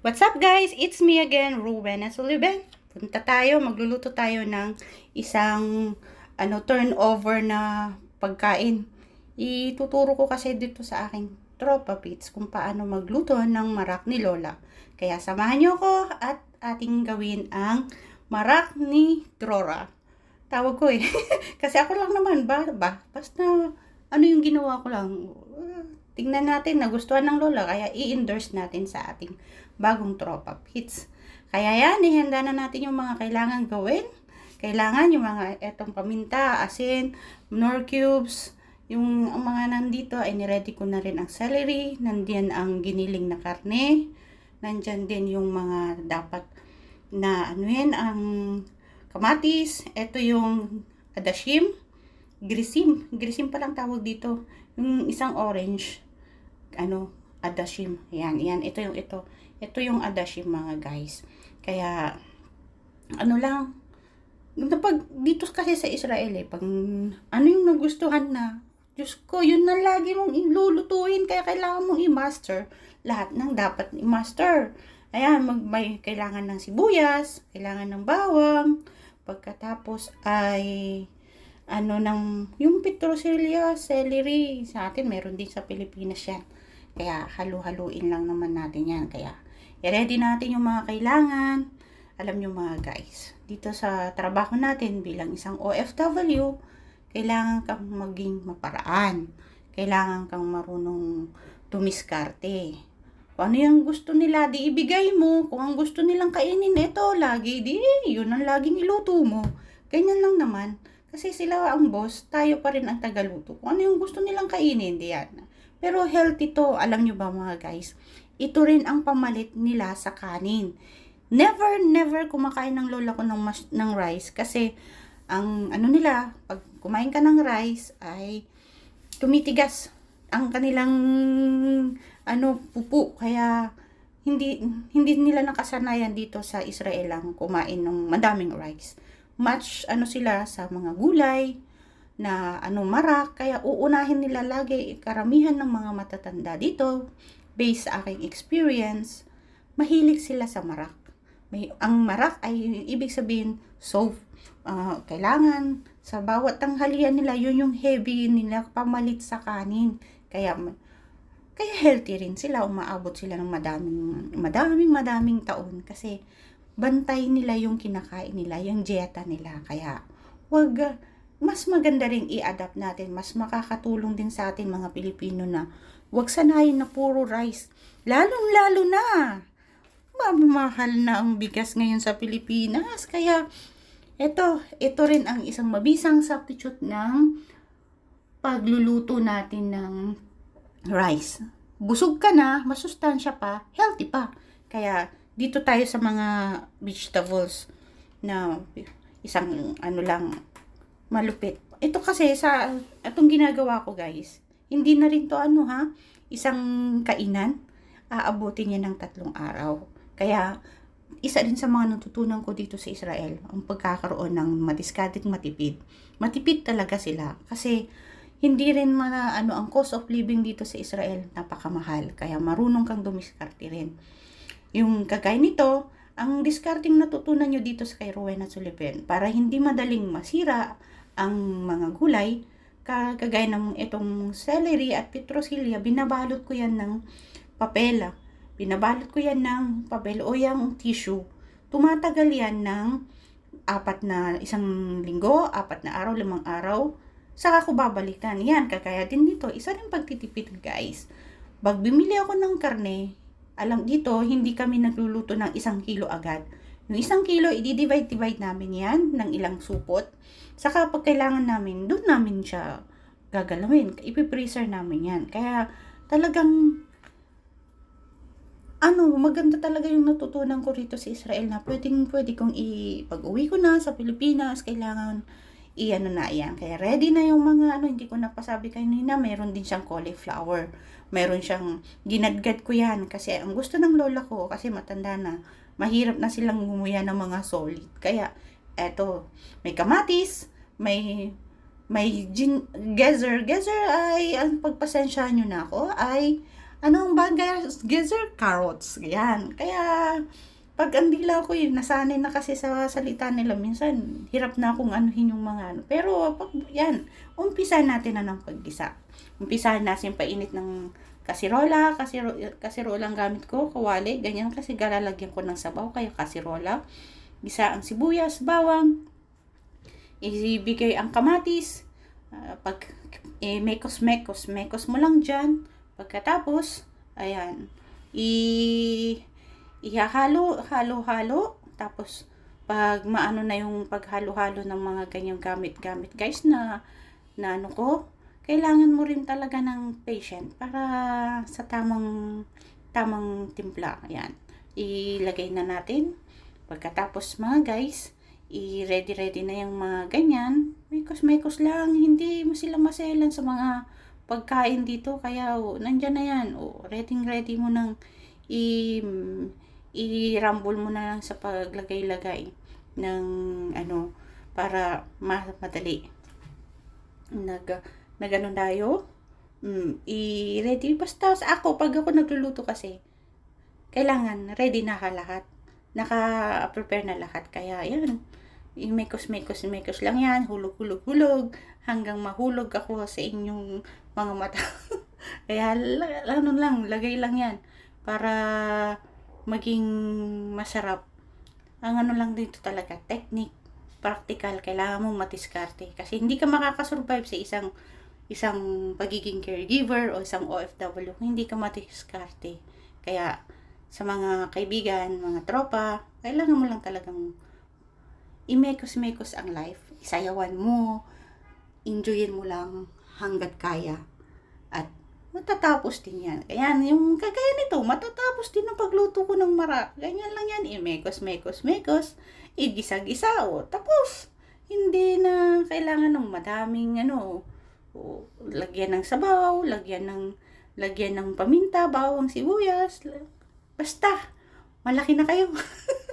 What's up guys? It's me again, Ruben Sullivan. Punta tayo, magluluto tayo ng isang ano turnover na pagkain. Ituturo ko kasi dito sa aking tropa pits kung paano magluto ng marak ni Lola. Kaya samahan niyo ko at ating gawin ang marak ni Drora. Tawag ko eh. kasi ako lang naman, ba? ba? Basta ano yung ginawa ko lang. Tingnan natin, nagustuhan ng Lola, kaya i-endorse natin sa ating bagong tropa pits. Kaya yan, ihanda na natin yung mga kailangan gawin. Kailangan yung mga etong paminta, asin, nor cubes, yung mga nandito ay niready ko na rin ang celery, nandiyan ang giniling na karne, nandyan din yung mga dapat na ano yan, ang kamatis, ito yung adashim, grisim, grisim pa lang tawag dito, yung isang orange, ano, adashim, yan, yan, ito yung ito, ito yung adashim mga guys, kaya, ano lang, pag dito kasi sa Israel eh, pag ano yung nagustuhan na, Diyos ko, yun na lagi mong ilulutuin, kaya kailangan mong i-master lahat ng dapat i-master. Ayan, mag, may kailangan ng sibuyas, kailangan ng bawang, pagkatapos ay ano ng yung petrosilya, celery, sa atin meron din sa Pilipinas yan. Kaya halu-haluin lang naman natin yan. Kaya i-ready natin yung mga kailangan. Alam nyo mga guys, dito sa trabaho natin bilang isang OFW, kailangan kang maging maparaan. Kailangan kang marunong tumiskarte. Ano yung gusto nila, di ibigay mo. Kung ang gusto nilang kainin, ito, lagi, di, yun ang laging iluto mo. Ganyan lang naman. Kasi sila ang boss, tayo pa rin ang tagaluto. Kung ano yung gusto nilang kainin, di yan. Pero healthy to, alam nyo ba mga guys? Ito rin ang pamalit nila sa kanin. Never, never kumakain ng lola ko ng, mas, ng rice kasi ang ano nila, pag kumain ka ng rice ay tumitigas ang kanilang ano pupu kaya hindi hindi nila nakasanayan dito sa Israel ang kumain ng madaming rice. Much ano sila sa mga gulay na ano marak kaya uunahin nila lagi karamihan ng mga matatanda dito based sa aking experience mahilig sila sa marak. May ang marak ay ibig sabihin so uh, kailangan sa bawat tanghalian nila yun yung heavy nila pamalit sa kanin. Kaya kaya healthy rin sila, umaabot sila ng madaming, madaming, madaming taon kasi bantay nila yung kinakain nila, yung dieta nila. Kaya, wag, mas maganda rin i-adapt natin, mas makakatulong din sa atin mga Pilipino na wag sanayin na puro rice. Lalong-lalo na, mamahal na ang bigas ngayon sa Pilipinas. Kaya, ito, ito rin ang isang mabisang substitute ng pagluluto natin ng rice. Busog ka na, masustansya pa, healthy pa. Kaya dito tayo sa mga vegetables na isang ano lang malupit. Ito kasi sa atong ginagawa ko guys, hindi na rin to ano ha, isang kainan, aabutin niya ng tatlong araw. Kaya isa din sa mga natutunan ko dito sa Israel, ang pagkakaroon ng madiskadeng matipid. Matipid talaga sila kasi hindi rin mana ano ang cost of living dito sa Israel napakamahal kaya marunong kang dumiskarte rin yung kagaya nito ang discarding natutunan nyo dito sa kay Rowena Sullivan para hindi madaling masira ang mga gulay kagaya ng itong celery at petrosilya binabalot ko yan ng papel binabalot ko yan ng papel o yung tissue tumatagal yan ng apat na isang linggo apat na araw limang araw saka ko babalikan. Yan, kagaya din dito. Isa rin pagtitipid guys. Pag bimili ako ng karne, alam dito, hindi kami nagluluto ng isang kilo agad. Yung isang kilo, i-divide-divide namin yan ng ilang supot. Saka pag kailangan namin, doon namin siya gagalawin. Ipipreser namin yan. Kaya talagang ano, maganda talaga yung natutunan ko rito sa Israel na pwedeng pwede kong i pag uwi ko na sa Pilipinas, kailangan iyan na yan. Kaya ready na yung mga ano, hindi ko napasabi kanina, meron din siyang cauliflower. Meron siyang, ginadgad ko yan kasi ang gusto ng lola ko, kasi matanda na, mahirap na silang gumuya ng mga solid. Kaya, eto, may kamatis, may may gin, gezer. Gezer ay, ang pagpasensya nyo na ako, ay Anong bagay? Gizzard carrots. Yan. Kaya, pag ang dila ko yun, nasanay na kasi sa salita nila, minsan, hirap na akong anuhin yung mga ano. Pero, pag, yan, umpisa natin na ng paggisa. Umpisa natin painit ng kasirola, kasiro, kasirola ang gamit ko, kawali, ganyan kasi galalagyan ko ng sabaw, kaya kasirola. Gisa ang sibuyas, bawang, ibigay ang kamatis, ah, pag eh, mekos mekos, mekos mo lang dyan, pagkatapos, ayan, i ihahalo, halo-halo, tapos, pag maano na yung paghalo-halo ng mga ganyang gamit-gamit, guys, na, na ano ko, kailangan mo rin talaga ng patient para sa tamang tamang timpla. Ayan. Ilagay na natin. Pagkatapos mga guys, i-ready-ready na yung mga ganyan. Mekos-mekos lang. Hindi mo sila maselan sa mga pagkain dito. Kaya, oh, nandyan na yan. Oh, ready-ready mo nang i i-rumble mo na lang sa paglagay-lagay ng ano para ma- madali. Nag nag ano tayo? Mm, i-ready. Basta sa ako pag ako nagluluto kasi kailangan ready na ka lahat. Naka-prepare na lahat. Kaya yan. Mekos mekos mekos lang yan. Hulog hulog hulog. Hanggang mahulog ako sa inyong mga mata. Kaya ano lang lagay lang yan. Para maging masarap. Ang ano lang dito talaga technique practical. Kailangan mo matiskarte. Kasi hindi ka makakasurvive sa isang isang pagiging caregiver o isang OFW hindi ka matiskarte. Kaya sa mga kaibigan, mga tropa, kailangan mo lang talagang imekos-mekos ang life. Isayawan mo, enjoyin mo lang hanggat kaya. At matatapos din yan. Kaya yung kagaya nito, matatapos din ang pagluto ko ng mara. Ganyan lang yan, imekos-mekos-mekos, igisa-gisa, o tapos. Hindi na kailangan ng madaming ano, o, lagyan ng sabaw, lagyan ng lagyan ng paminta, bawang sibuyas. Basta, malaki na kayo.